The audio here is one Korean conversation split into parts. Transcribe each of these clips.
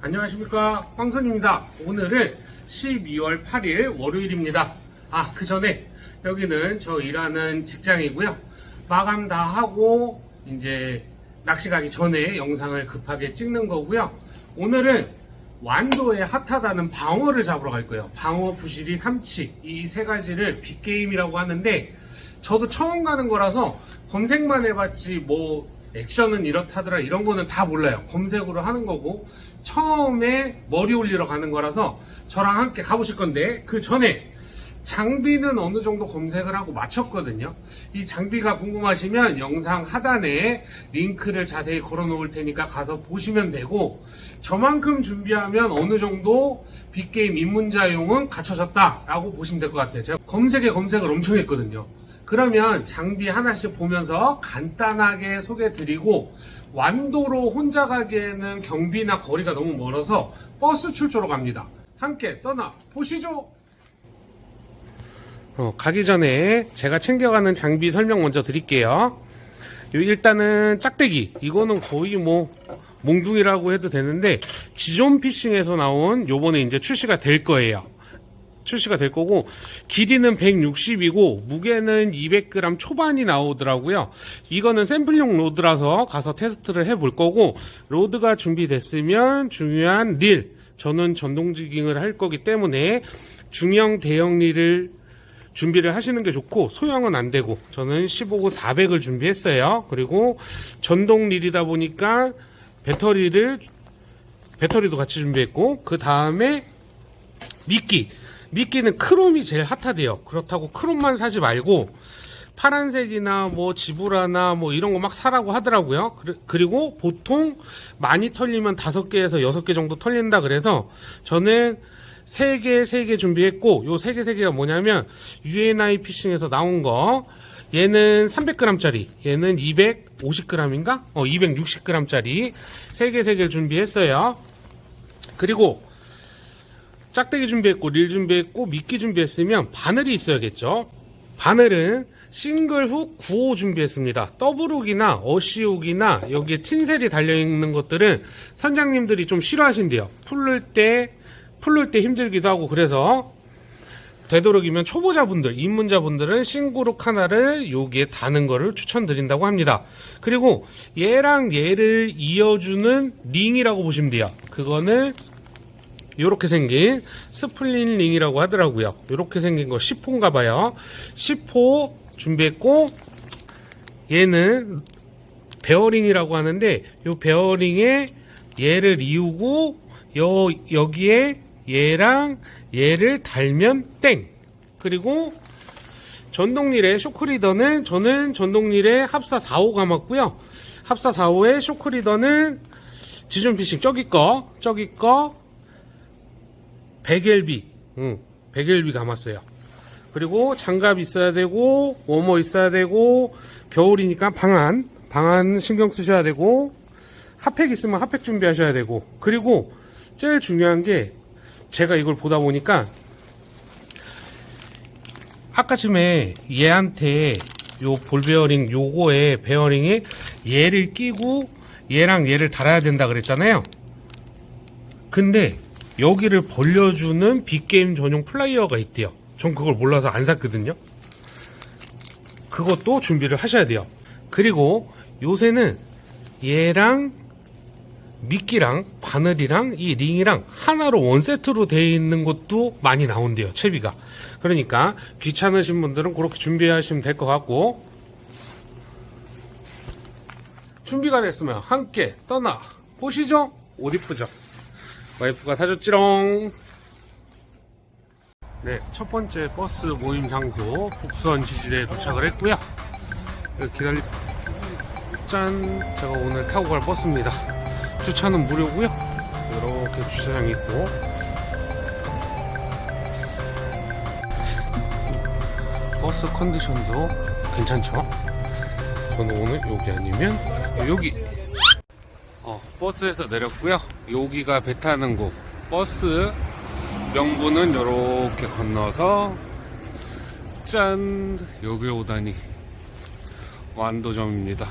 안녕하십니까 황선입니다. 오늘은 12월 8일 월요일입니다. 아 그 전에 여기는 저 일하는 직장이고요. 마감 다 하고 이제 낚시 가기 전에 영상을 급하게 찍는 거고요. 오늘은 완도에 핫하다는 방어를 잡으러 갈 거예요. 방어, 부시리, 삼치 이 세 가지를 빅게임이라고 하는데 저도 처음 가는 거라서 검색만 해봤지 뭐 액션은 이렇다더라 이런 거는 다 몰라요. 검색으로 하는 거고 처음에 머리 올리러 가는 거라서 저랑 함께 가보실 건데 그 전에 장비는 어느 정도 검색을 하고 마쳤거든요. 이 장비가 궁금하시면 영상 하단에 링크를 자세히 걸어 놓을 테니까 가서 보시면 되고 저만큼 준비하면 어느 정도 빅게임 입문자용은 갖춰졌다 라고 보시면 될 것 같아요. 제가 검색에 검색을 엄청 했거든요. 그러면 장비 하나씩 보면서 간단하게 소개 드리고 완도로 혼자 가기에는 경비나 거리가 너무 멀어서 버스 출조로 갑니다. 함께 떠나 보시죠. 어, 가기 전에 제가 챙겨가는 장비 설명 먼저 드릴게요. 요 일단은 짝대기. 이거는 거의 뭐 몽둥이라고 해도 되는데 지존 피싱에서 나온 요번에 이제 출시가 될 거예요. 출시가 될 거고 길이는 160이고 무게는 200g 초반이 나오더라고요. 이거는 샘플용 로드라서 가서 테스트를 해볼 거고 로드가 준비됐으면 중요한 릴 저는 전동 지깅을 할 거기 때문에 중형 대형 릴을 준비를 하시는 게 좋고 소형은 안 되고 저는 15구 400을 준비했어요. 그리고 전동 릴이다 보니까 배터리를 배터리도 같이 준비했고 그 다음에 미끼 미끼는 크롬이 제일 핫하대요. 그렇다고 크롬만 사지 말고 파란색이나 뭐 지브라나 뭐 이런 거 막 사라고 하더라고요. 그리- 그리고 보통 많이 털리면 다섯 개에서 여섯 개 정도 털린다 그래서 저는 세 개, 세 개 준비했고 요 세 개, 세 개가 뭐냐면 UNI 피싱에서 나온 거 얘는 300g짜리, 얘는 250g인가? 어, 260g짜리 세 개, 세 개를 준비했어요. 그리고 짝대기 준비했고 릴 준비했고 미끼 준비했으면 바늘이 있어야겠죠. 바늘은 싱글 훅 9호 준비했습니다. 더블훅이나 어시훅이나 여기에 틴셀이 달려있는 것들은 선장님들이 좀 싫어하신대요. 풀을 때, 풀을 때 힘들기도 하고 그래서 되도록이면 초보자분들, 입문자분들은 싱그룹 하나를 여기에 다는 거를 추천드린다고 합니다. 그리고 얘랑 얘를 이어주는 링이라고 보시면 돼요. 그거는 이렇게 생긴 스플린 링이라고 하더라고요. 이렇게 생긴 거 10호인가 봐요. 10호 준비했고 얘는 베어링이라고 하는데 이 베어링에 얘를 이우고 여, 여기에 얘랑 얘를 달면 땡. 그리고 전동릴의 쇼크리더는 저는 전동릴의 합사 4호 감았고요. 합사 4호의 쇼크리더는 지존 피싱 저기 거 저기 거 100LB, 응, 100LB 감았어요. 그리고 장갑 있어야 되고, 워머 있어야 되고, 겨울이니까 방안, 방안 신경 쓰셔야 되고, 핫팩 있으면 핫팩 준비하셔야 되고, 그리고 제일 중요한 게, 제가 이걸 보다 보니까, 아까쯤에 얘한테 요 볼베어링 요거에 베어링에 얘를 끼고 얘랑 얘를 달아야 된다 그랬잖아요. 근데 여기를 벌려주는 빅게임 전용 플라이어가 있대요. 전 그걸 몰라서 안 샀거든요. 그것도 준비를 하셔야 돼요. 그리고 요새는 얘랑 미끼랑 바늘이랑 이 링이랑 하나로 원세트로 되어 있는 것도 많이 나온대요. 채비가. 그러니까 귀찮으신 분들은 그렇게 준비하시면 될 것 같고 준비가 됐으면 함께 떠나 보시죠. 옷 이쁘죠? 와이프가 사줬지롱. 네, 첫 번째 버스 모임 장소 북수원 지지대에 도착을 했고요. 여기 기다리. 짠, 제가 오늘 타고 갈 버스입니다. 주차는 무료고요. 이렇게 주차장 있고. 버스 컨디션도 괜찮죠? 저는 오늘 여기 아니면 여기 어, 버스에서 내렸고요. 여기가 배 타는 곳. 버스 명분은 이렇게 건너서 짠 여기 오다니 완도점입니다.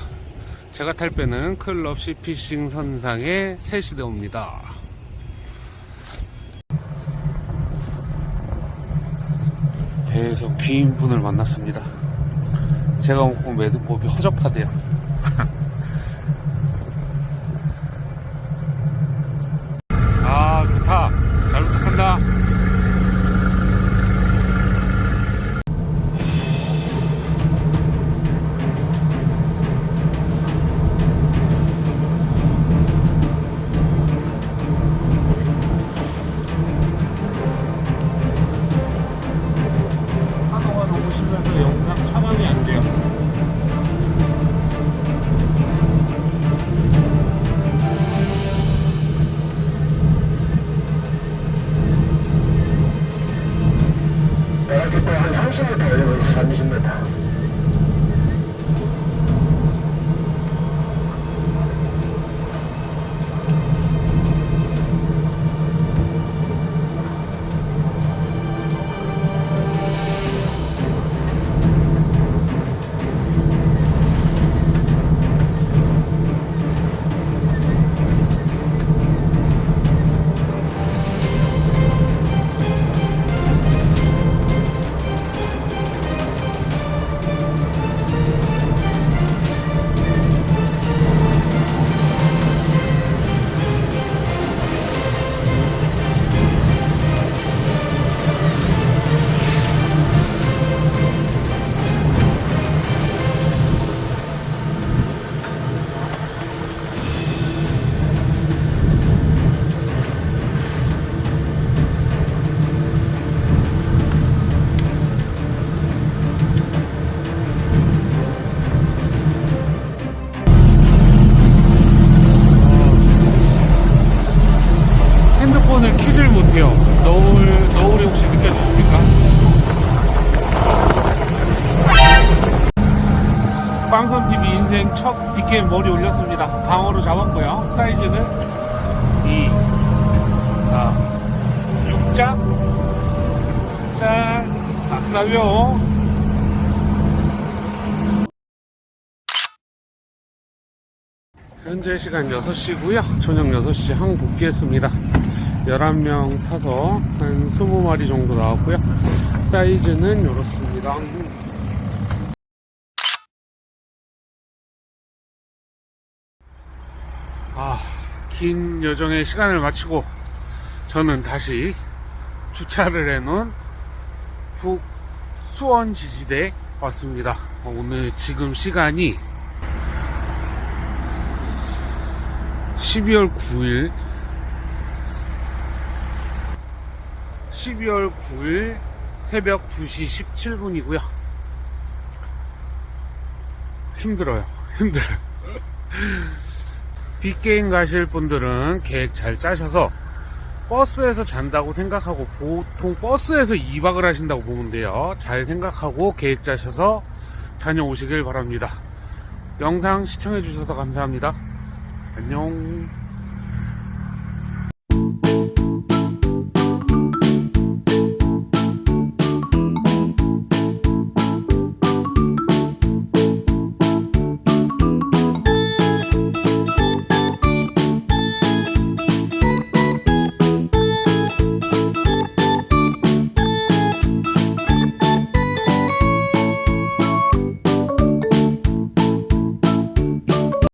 제가 탈 배는 클럽 시피싱 선상의 새시대 옵니다. 배에서 귀인분을 만났습니다. 제가 먹고 매듭법이 허접하대요. 인생 첫 디캠 머리 올렸습니다. 방어로 잡았고요. 사이즈는 이, 아, 6자? 자, 아싸요. 현재 시간 6시고요. 저녁 6시 항 복귀했습니다. 11명 타서 한 20마리 정도 나왔고요. 사이즈는 이렇습니다. 아, 긴 여정의 시간을 마치고 저는 다시 주차를 해놓은 북 수원 지지대에 왔습니다. 어, 오늘 지금 시간이 12월 9일 12월 9일 새벽 2시 17분이고요. 힘들어요. 힘들어요. 빅게임 가실 분들은 계획 잘 짜셔서 버스에서 잔다고 생각하고 보통 버스에서 2박을 하신다고 보면 돼요. 잘 생각하고 계획 짜셔서 다녀오시길 바랍니다. 영상 시청해 주셔서 감사합니다. 안녕.